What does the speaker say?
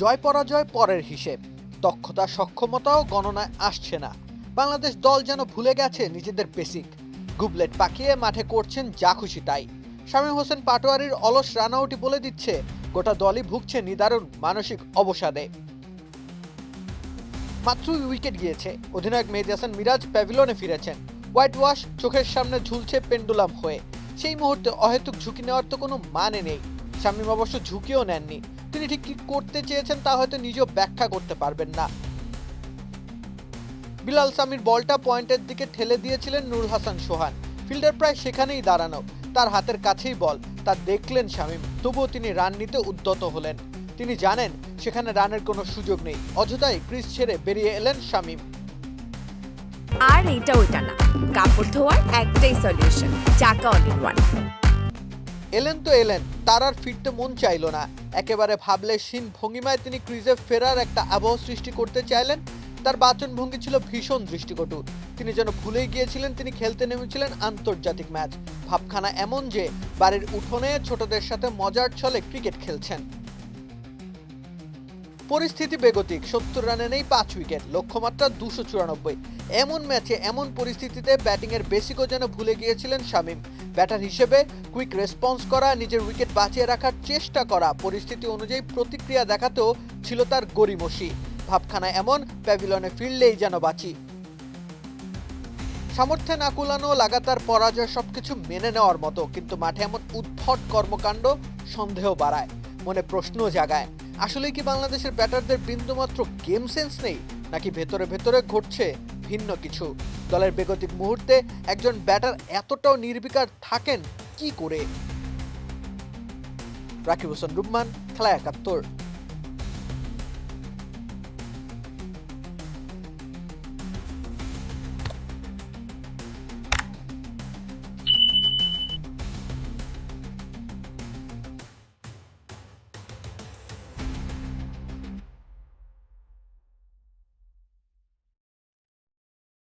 জয় পরাজয় পরের হিসেব। দক্ষতা সক্ষমতাও গণনায় আসছে না। বাংলাদেশ দল যেন ভুলে গেছে নিজেদের বেসিক গুবলেট পাকিয়ে মাঠে করছেন যা খুশি তাই। শামীম হোসেন পাটোয়ারির অলস রানাউটি বলে দিচ্ছে, গোটা দলই ভুগছে নিদারুণ মানসিক অবসাদে। মাত্রই উইকেট গিয়েছে। অধিনায়ক মেহেদি হাসান মিরাজ প্যাভিলনে ফিরেছেন। হোয়াইট ওয়াশ চোখের সামনে ঝুলছে পেন্ডুলাম হয়ে। সেই মুহূর্তে অহেতুক ঝুঁকি নেওয়ার তো কোনো মানে নেই। শামীম অবশ্য ঝুঁকিও নেননি। তিনি ঠিক কি করতে চেয়েছেন তা হয়তো নিজেও ব্যাখ্যা করতে পারবেন না। বিলাল সামির বলটা পয়েন্টের দিকে ঠেলে দিয়েছিলেন নুরুল হাসান সোহান। ফিল্ডার প্রায় সেখানেই দাঁড়ানো। তার হাতের কাছেই বল। তা দেখলেন শামীম। তবুও তিনি রান নিতে উদ্যত হলেন। তিনি জানেন, সেখানে রানের কোনো সুযোগ নেই। অযথাই ক্রিজ ছেড়ে বেরিয়ে এলেন শামীম। আর এইটা ওইটা না। কাপড় ধোয়ার একটাই সলিউশন চাকা অল ইন ওয়ান এলেন তো এলেন, তার আর ফিরতে মন চাইলো না। একেবারে ভাবলে সিন ভঙ্গিমায় তিনি ক্রিজে ফেরার একটা আবহ সৃষ্টি করতে চাইলেন। তার বাচন ভঙ্গি ছিল ভীষণ দৃষ্টিকটু। তিনি যেন ভুলেই গিয়েছিলেন, তিনি খেলতে নেমেছিলেন আন্তর্জাতিক ম্যাচ। ভাবখানা এমন যে, বাড়ির উঠোনে ছোটদের সাথে মজার ছলে ক্রিকেট খেলছেন। পরিস্থিতি বেগতিক, সত্তর রানে নেই পাঁচ উইকেট, লক্ষ্যমাত্রা দুশো চুরানব্বই। এমন ম্যাচে এমন পরিস্থিতিতে ব্যাটিংয়ের বেসিকও যেন ভুলে গিয়েছিলেন শামীম। ব্যাটার হিসেবে কুইক রেসপন্স করা, নিজের উইকেট বাঁচিয়ে রাখার চেষ্টা করা, পরিস্থিতি অনুযায়ী প্রতিক্রিয়া দেখাতেও ছিল তার গরিমসি ভাবখানা এমন, প্যাভিলনে ফিরলেই যেন বাঁচি। সামর্থ্যে না কুলানো, লাগাতার পরাজয় সবকিছু মেনে নেওয়ার মতো, কিন্তু মাঠে এমন উদ্ভট কর্মকাণ্ড সন্দেহ বাড়ায়, মনে প্রশ্ন জাগায়। আসলে কি বাংলাদেশের ব্যাটারদের বিন্দুমাত্র গেম সেন্স নেই, নাকি ভেতরে ভেতরে ঘটছে ভিন্ন কিছু। দলের বেগতিক মুহূর্তে একজন ব্যাটার এতটাও নির্বিকার থাকেন কি করে? রাকিব হোসেন রুম্মান খেলা একাত্তর।